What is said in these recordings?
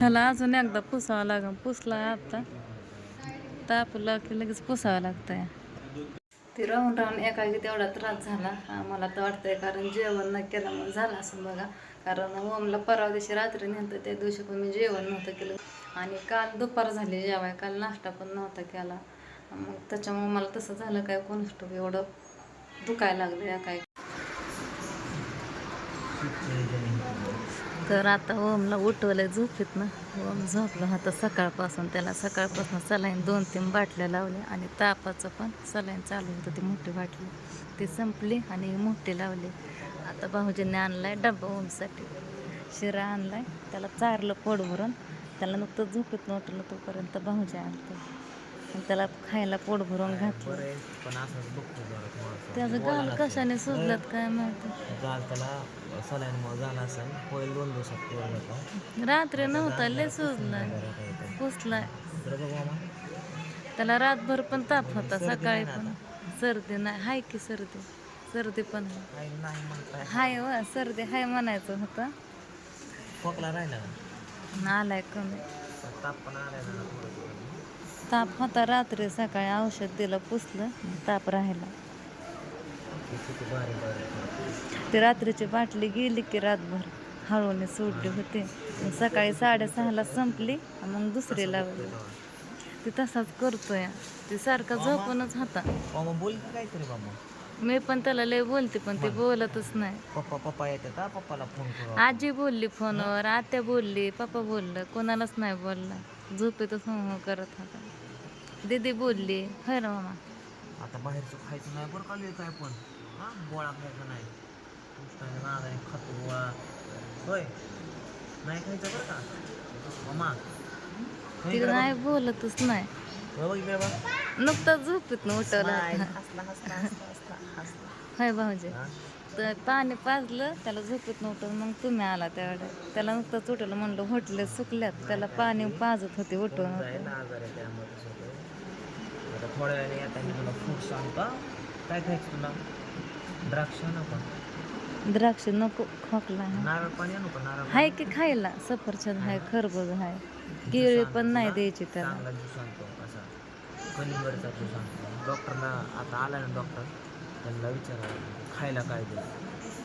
ह्याला अजून एकदा पुसावं लागेल. पुसला आता. तापलं की लगेच पुसावं लागतंय. ती राहून राहून एकाकी तेवढा त्रास झाला. मला तर वाटतंय कारण जेवण न केलं म्हणून झालं असं बघा. कारण ओमला परवा दिवशी रात्री नेलं त्या दिवशी पण मी जेवण नव्हतं केलं. आणि काल दुपार झाली जेवाय. काल नाश्ता पण नव्हता केला. मग त्याच्यामुळे मला तसं झालं काय? कोण एवढं दुखायला लागलं काय तर आता ओमला उठवलंय झोपेत ना. ओम झोपला होता सकाळपासून. त्याला सकाळपासून सलाईन दोन तीन बाटल्या लावल्या आणि तापाचं पण सलाईन चालू होतं ती मोठी बाटली. ती संपली आणि मोठी लावली. आता भाऊजींनी आणलाय डब्बा ओमसाठी. शिरा आणलाय. त्याला चारलं पोट भरून. त्याला नुकतं झोपेत उठलं तोपर्यंत भाऊजी आणतो. आणि त्याला खायला पोट भरून घातलं. त्याचं गाल कशाने सुजलात काय माहिती. झाला असेल. होईल दोन दिवसात क्लिअर होता. रात्री नव्हता लय सुजलाय पुसलाय त्याला रातभर पण ताप होता सकाळी पण. सर्दी नाही. हाय की सर्दी? सर्दी पण हाय व सर्दी हाय म्हणायचं होतं. खोकला राहिला आलाय कमी. ताप पण आलाय ताप होता रात्री सकाळी औषध दिलं पुसलं ताप राहिला. ती रात्रीची बाटली गेली की रातभर हळूने सोडली होती. सकाळी साडेसहाला संपली मग दुसरी लावली. ती तसाच करतोय. ती सारखा झोपूनच होता. मी पण त्याला लय बोलते पण ते बोलतच नाही. पप्पा पप्पा येतात पप्पाला फोन आजी बोलली फोनवर आत्या बोलली पप्पा बोललं कोणालाच नाही बोलला. झोपेतच हो हो करत होता. दीदी बोलली खरं मामा. आता बाहेरचं खायचं नाही बरं का काय पण. हा गोळा खायचा नाही. पुस्तकाने नादाने खातो गोळा. होय. नाही खायचं बरं का? मामा. ती नाही बोलतच नाही. बघ. बघ इकडे बघ. नुकताच झोपेत उठवलं होय भाऊजी? तर पाणी पाजलं त्याला झोपेत नव्हतं मग तुम्ही आला त्यावेळेला त्याला नुकतंच उठवलं म्हणलं होटले सुकल्यात. त्याला पाणी पाजत होते उठवून. थोड्या वेळाने आता मी तुला फ्रूट सांगता. काय खायचं तुला? द्राक्ष नको. द्राक्ष नको खोकला आहे. नारळ पाणी आणू का नारळ हाय की खायला? सफरचंद हाय. खरबूज हाय. केळी पण नाही द्यायची त्याला. चांगला ज्यूस आणतो असा. कलिंगडचा ज्यूस आणतो डॉक्टरना आता आला ना डॉक्टर त्यांना विचारा खायला काय दे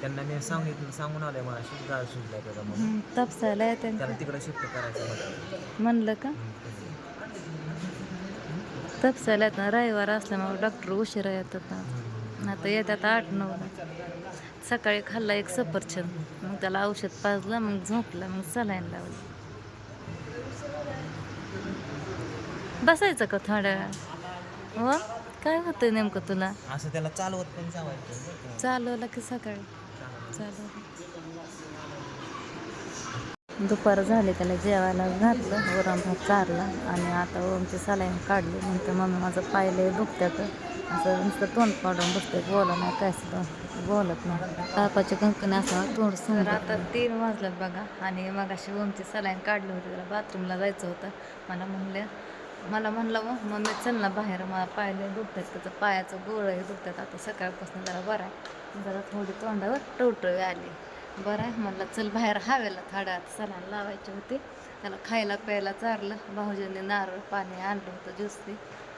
त्यांना मी सांगितलं सांगून आलंय मला गाळ सुजलाय त्याचा म्हणून. तपसायला येते त्याला तिकडे शिफ्ट करायचं म्हटलं. म्हणलं का? तपसायला येत ना रविवार असल्यामुळे डॉक्टर उशिरा येतात ना. आता येतात आठ नऊला सकाळी खाल्ला एक सफरचंद. मग त्याला औषध पाजलं मग झोपला मग सलाईन लावलं. बसायचं का थोड्या वेळ हो? काय होतंय नेमकं तुला? असं त्याला चालवत पण चालवलं की सकाळी. चालवलं. दुपार झाली त्याला जेवायला घातलं वरण भात चारला आणि आता ओमची सलाईन काढली. म्हणते मम्मी माझं पायलंय दुखत्यात असं नुसतं तोंड पाडून बसते बोला नाही काय सुद्धा बोलत नाही तापाची कंकणी असं तोंड समोर आता तीन वाजल्यात बघा आणि मग अशी ओमची सलाईन काढली होती त्याला बाथरूमला जायचं होतं मला म्हणले मला म्हणलं मग मम्मी चल ना बाहेर मला पायले दुखतात त्याचं पायाचं गोळही दुखतात आता सकाळपासून जरा बरं आहे जरा थोडी तोंडावर टवटवी आली बरं आहे म्हणलं चल बाहेर हवेला थोडा सलाईन लावायची होती त्याला खायला प्यायला चारलं भाऊजींनी नारळ पाणी आणलं होतं ज्यूस ते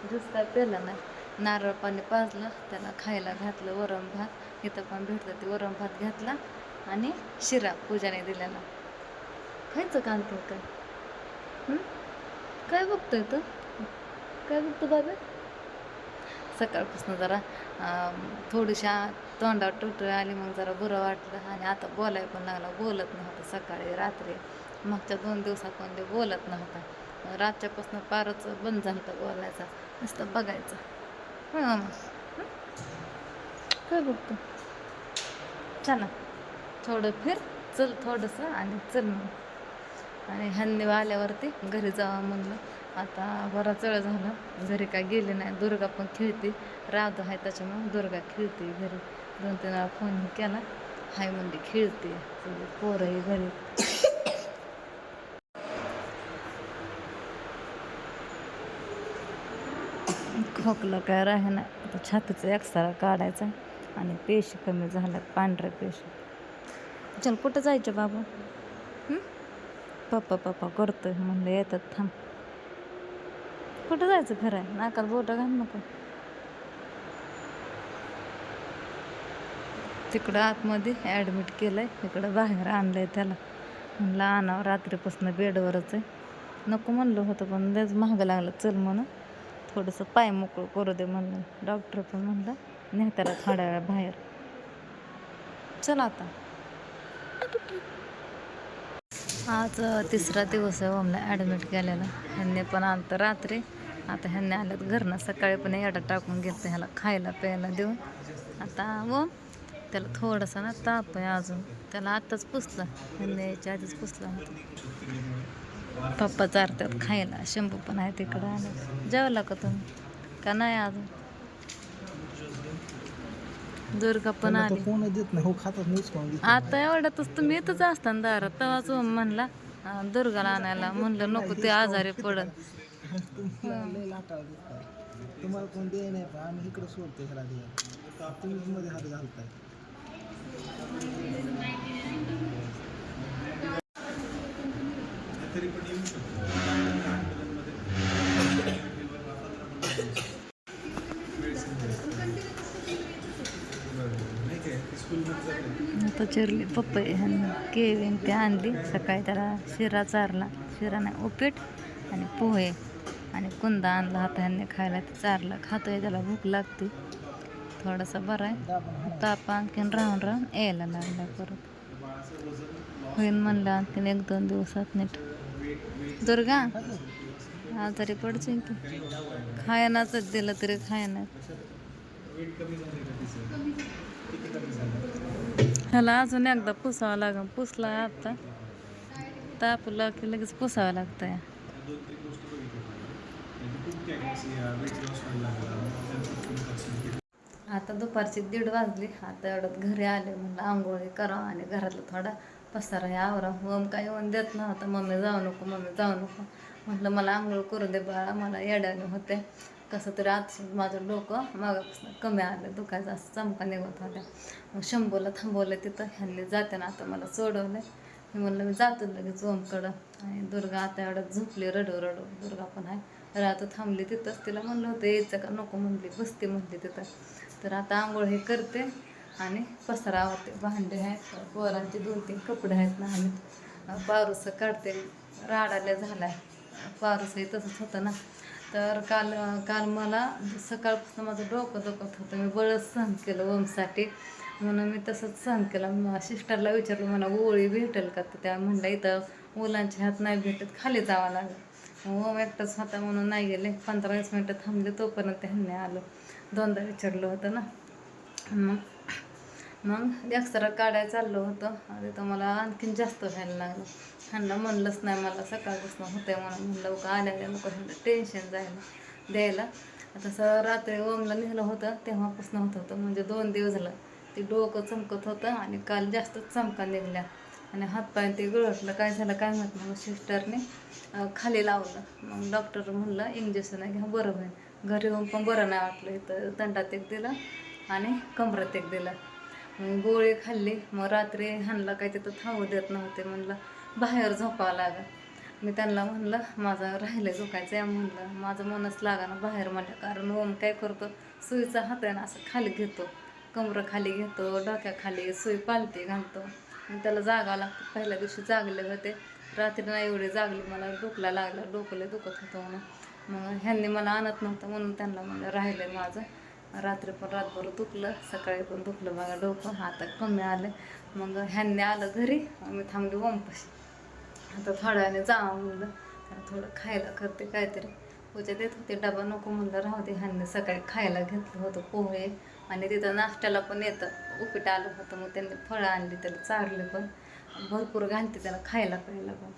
ज्यूस काय प्यायलं नाही नारळ पाणी पाजलं त्याला खायला घातलं वरण भात. इथं पण भेटलं ते वरण भात घातला आणि शिरा पूजाने दिलेला. खायचं का आणतो काय? काय बघतोय तू? काय बघतो बाबा? सकाळपासून जरा थोडीशा तोंडावर टोटळ आली मग जरा बरं वाटलं आणि आता बोलाय पण लागला. बोलत नव्हता सकाळी रात्री. मागच्या दोन दिवसात ते बोलत नव्हता. रातच्यापासून पारच बंद झालं होतं बोलायचा. नुसतं बघायचं. हां. काय बघतो? चला. थोडं फिर. चल थोडंसं आणि चल मग. आणि ह्यांनी आल्यावरती घरी जावं म्हणलं. आता बराच वेळ झाला. घरी काय गेले नाही. दुर्गा पण खेळते. रावतो आहे त्याच्यामुळे दुर्गा खेळते घरी. दोन तीन वेळा फोन केला. हाय म्हणजे खेळते. सगळी पोरंही घरी. खोकला काय राहे ना आता छातीचा एक्सरा काढायचा आणि पेशी कमी झाल्यात पांढऱ्या पेशी. चल कुठं जायचं बाबा? पप्पा पप्पा करतोय म्हणलं येतात थांब. कुठं जायचं खरं आहे नाकात बोटं घाल नको. तिकडं आतमध्ये ॲडमिट केलं आहे इकडं बाहेर आणलं आहे त्याला. म्हणलं आणावं रात्रीपासून बेडवरच आहे. नको म्हणलं होतं पण लयच महागं लागलं चल म्हणून. थोडंसं पाय मोकळं करू दे म्हणलं. डॉक्टर पण म्हणलं नाही त्याला थोड्या वेळा बाहेर. चल आता. आज तिसरा दिवस आहे ओमला ॲडमिट केलेला. ह्यांनी पण आलं रात्री. आता ह्यांनी आल्यात घरनं. सकाळी पण एडा टाकून घेतलं ह्याला खायला प्यायला देऊन. आता ओम त्याला थोडासा ना ताप आहे अजून. त्याला आत्ताच पुसलं. ह्यांनी यायच्या आधीच पुसलं पप्पा चारतात खायला. शंभू पण आहे तिकडं आलं जेवला का तुम्ही? का नाही अजून? दुर्गा पण आली. हो आता एवढ्यातच तुम्ही येतच असताना दारात. तेव्हाच ओम म्हणला दुर्गाला आणायला. म्हणलं नको ते आजारी पडत तुम्हाला कोण नाही आम्ही इकडे सोडतो मध्ये हात घालताय. आता चिरली पप्पा ह्यांनी केवीन ते आणली. सकाळी त्याला शिरा चारला. शिरा नाही उपीट आणि पोहे आणि कुंदा आणला. हात ह्यांनी खायला ते चारला. खातोय त्याला भूक लागते. थोडासा बरा आहे. ताप आणखीन राहून राहून यायला लागला परत. होईन म्हणलं आणखीन एक दोन दिवसात नीट. दुर्गा आजारी पडचे की? खायनाच दिलं तरी खायनाच. ह्याला अजून एकदा पुसावं लागेल. पुसला आता. तापलं की लगेच पुसावं लागतं आता दुपारची दीड वाजली. आता एवढ्यात घरी आले म्हणलं आंघोळी करावं आणि घरातलं थोडा पसारा हे आवरा. मग काय येऊन देत नव्हता. मम्मी जाऊ नको मम्मी जाऊ नको. म्हटलं मला आंघोळ करू दे बाळा मला येड्याने होते. कसं तरी आत माझं डोकं मागापासून कमी आलं. दुखायचं असं चमका निघत होत्या मग शंभूला थांबवलं तिथं. ह्यांनी जाते ना आता मला सोडवलं मी म्हणलं मी जातो लगेच ओमकडं. आणि दुर्गा आता एवढं झोपली रडू रडू. दुर्गा पण आहे. आता थांबली तिथंच. तिला म्हणलं होतं यायचं का? नको म्हणली. बसते म्हणली तिथं. तर आता आंघोळ हे करते आणि पसारा आवडते भांडे आहेत पोरांचे दोन तीन कपडे आहेत ना आम्ही पारुसं काढते. राडाल्या झाला पारूसही तसंच होतं ना. तर काल काल मला सकाळपासून माझं डोकं दुखत होतं. मी बळच सहन केलं ओमसाठी. म्हणून मी तसंच सहन केलं. मग सिस्टरला विचारलं मला गोळी भेटेल का? तर त्या म्हणलं इथं मुलांच्या हात नाही भेटत खाली जावं लागलं. मग ओम एकटाच होता म्हणून नाही गेले. पंधरा वीस मिनटं थांबले तोपर्यंत ह्यांनी आलो. दोनदा विचारलं होतं ना. मग मग एक्सरा काढायला चाललो होतं. आणि तर मला आणखीन जास्त व्हायला लागलं. ह्यांना म्हणलंच नाही मला सकाळपासून होतंय म्हणून म्हणलं का आल्या नको ह्यांना टेन्शन जायला द्यायला. आता रात्री ओमला नेलं होतं तेव्हापासून होत होतं म्हणजे दोन दिवस झालं. ते डोकं चमकत होतं आणि काल जास्तच चमका निघल्या. आणि हातपाय ते गळटलं काय झालं काय माहीत नाही मग सिस्टरने खाली लावलं. मग डॉक्टर म्हणलं इंजेक्शन घ्या बरं होईल. घरी येऊन पण बरं नाही वाटलं इथं दंडात एक दिलं आणि कमरात एक दिलं. मग गोळी खाल्ली मग रात्री ह्यांना काही तिथं थांबू देत नव्हते म्हणलं बाहेर झोपावं लागं मी त्यांना म्हणलं माझं राहिलं झोकायचं आहे म्हणलं माझं मनच लागा ना बाहेर म्हणलं कारण ओम काय करतो? सुईचा हात आहे ना असं खाली घेतो. कमरं खाली घेतो डोक्याखाली सुई पालती घालतो. मग त्याला जागावं लागतं. पहिल्या दिवशी जागले होते. रात्री नाही एवढे जागले मला डोकला लागला डोकलं दुखत होतं म्हणून. मग ह्यांनी मला आणत नव्हतं म्हणून त्यांना म्हणलं राहिलं माझं. रात्री पण रातभर दुखलं सकाळी पण दुखलं. बघा डोकं आता कमी आलं मग ह्यांनी आलं घरी मी थांबली ओमपाशी. आता थोड्या वेळाने जावं म्हणलं. त्याला थोडं खायला करते काहीतरी. पूजा देत होते डबा नको म्हणलं. राहू दे ह्यांनी सकाळी खायला घेतलं होतं पोहे. आणि तिथं नाश्त्याला पण येतं. उपीट आलं होतं मग त्यांनी फळं आणली त्याला चारले पण. भरपूर घालते त्याला खायला प्यायला पण.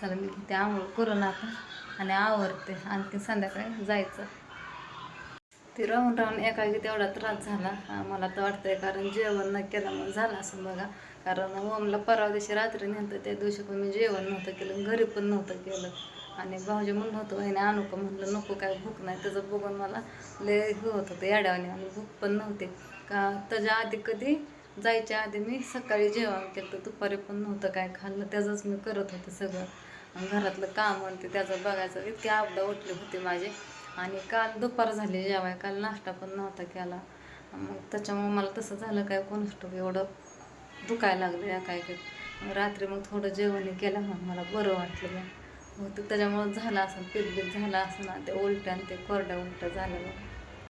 चला मी घेते आंघोळ करून आता. आणि आवडते आणखी संध्याकाळी जायचं. ते राहून राहून एकाकी तेवढा त्रास झाला. मला तर वाटतंय कारण जेवण न केलं मग झालं असं बघा. कारण ओमला परवा दिवशी रात्री नेलं त्या दिवशी पण मी जेवण नव्हतं केलं घरी पण नव्हतं केलं. आणि भाऊजी म्हणलं होतं आणि आणू का? म्हणलं नको काय भूक नाही. त्याचं बघून मला लय हे होत होतं याड्यावाने आणि भूक पण नव्हती. का त्याच्या आधी कधी जायच्या आधी मी सकाळी जेवण केलं दुपारी पण नव्हतं काय खाल्लं त्याचंच मी करत होते सगळं. घरातलं काम आणि ते त्याचं बघायचं इतकी आपदा उठली होती माझी. आणि काल दुपार झाली जेवाय. काल नाश्ता पण नव्हता केला. मग त्याच्यामुळे मला तसं झालं काय कोण एवढं दुखायला लागलं या काय काय. मग रात्री मग थोडं जेवणही केलं मग मला बरं वाटलं मग मग ते त्याच्यामुळं झालं असं पितबीत झालं असं ना ते उलट्या आणि ते कोरड्या उलट्या झाल्या मग